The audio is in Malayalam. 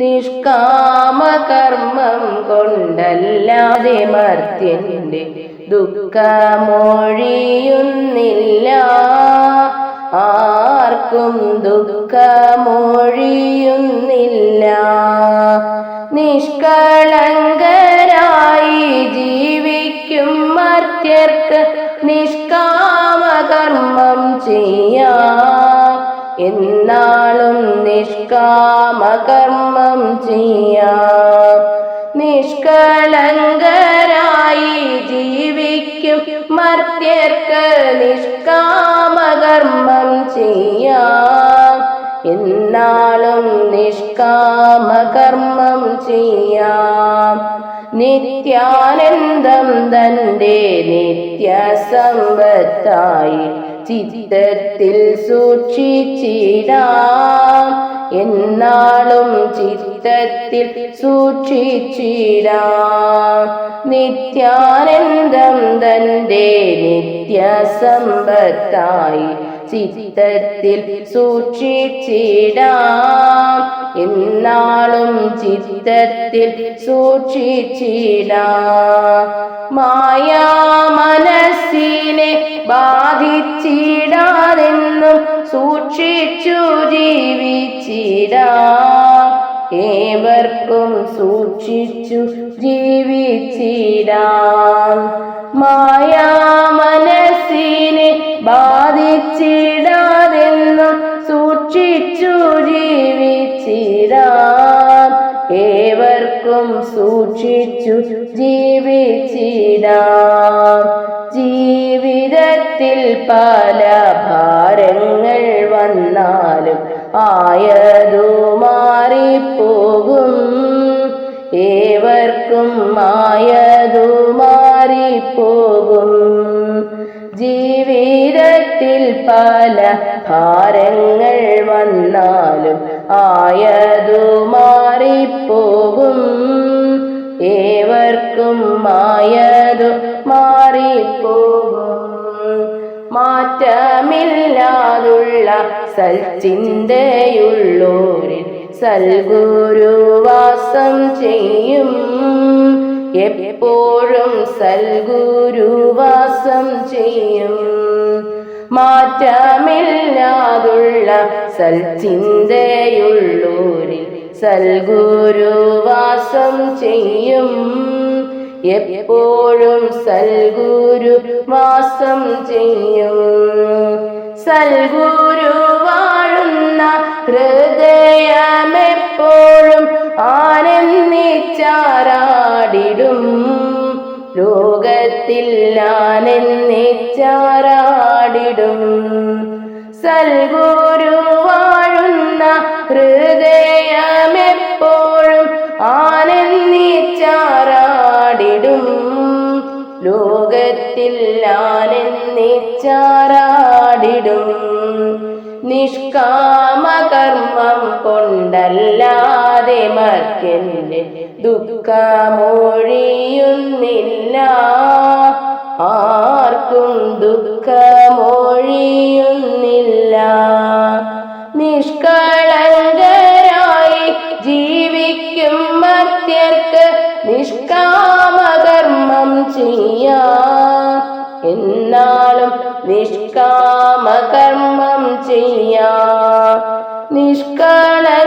നിഷ്കാമകർമ്മം കൊണ്ടല്ലാതെ മർത്യന്റെ ദുഃഖമൊഴിയുന്നില്ല. ആർക്കും ദുഃഖമൊഴിയുന്നില്ല. നിഷ്കളങ്കരായി ജീവിക്കും മർത്യർക്ക് നിഷ്കാമകർമ്മം ചെയ്യാം. നിഷ്കാമകർമ്മം ചെയ്യാം. നിഷ്കളങ്കരായി ജീവിക്കും. മർത്യർക്ക് നിഷ്കാമകർമ്മം ചെയ്യാം. എന്നാളും നിഷ്കാമകർമ്മം ചെയ്യാം. നിത്യാനന്ദം തന്റെ നിത്യസമ്പത്തായി ചിത്തത്തിൽ സൂക്ഷിച്ചിടാം. എന്നാളും ചിത്തത്തിൽ സൂക്ഷിച്ചിടാം. നിത്യാനന്ദം തന്റെ നിത്യസമ്പത്തായി ചിത്തത്തിൽ സൂക്ഷിച്ചിടാം. എന്നാളും ചിത്തത്തിൽ സൂക്ഷിച്ചിടാം. മായാ മനസ്സിനെ ബാധിച്ചിടാതെന്നും സൂക്ഷിച്ചു ജീവിച്ചിടാം. ഏവർക്കും സൂക്ഷിച്ചു ജീവിച്ചിടാം. മായാ മനസ്സിനെ ബാധിച്ചിടാതെന്നും സൂക്ഷിച്ചു ജീവിച്ചിടാം. ഏവർക്കും സൂക്ഷിച്ചു ജീവിച്ചിടാം. ജീവിതത്തിൽ പല ഭാരങ്ങൾ വന്നാലും ആയതു മാറിപ്പോകും. ഏവർക്കും ആയതു മാറിപ്പോകും. ജീവിതത്തിൽ പല ഭാരങ്ങൾ വന്നാലും ആയതു മാറിപ്പോകും. ഏവർക്കും ആയതു മാറിപ്പോകും മാറ്റമില്ലാതുള്ള സൽചിന്തയുള്ളോരിൽ സൽഗുരുവാസം ചെയ്യും. എപ്പോഴും സൽഗുരുവാസം ചെയ്യും. മാറ്റമില്ലാതുള്ള സൽചിന്തയുള്ളോരിൽ സൽഗുരുവാസം ചെയ്യും. എപ്പോഴും സൽഗുരു വാസം ചെയ്യും. സൽഗുരു വാഴുന്ന ഹൃദയമെപ്പോഴും ആനന്ദിച്ചാറാടിടും ലോകത്തിൽ ആനന്ദിച്ചാറാടിടും സൽഗുരു ആനന്ദിച്ചാരാടിടും നിഷ്കാമകർമ്മം കൊണ്ടല്ലാതെ മർക്കന്റെ ദുഃഖമൊഴിയുന്നില്ല നിഷ്കാമകർമ്മം ചെയ്യാം. നിഷ്കളങ്കരായി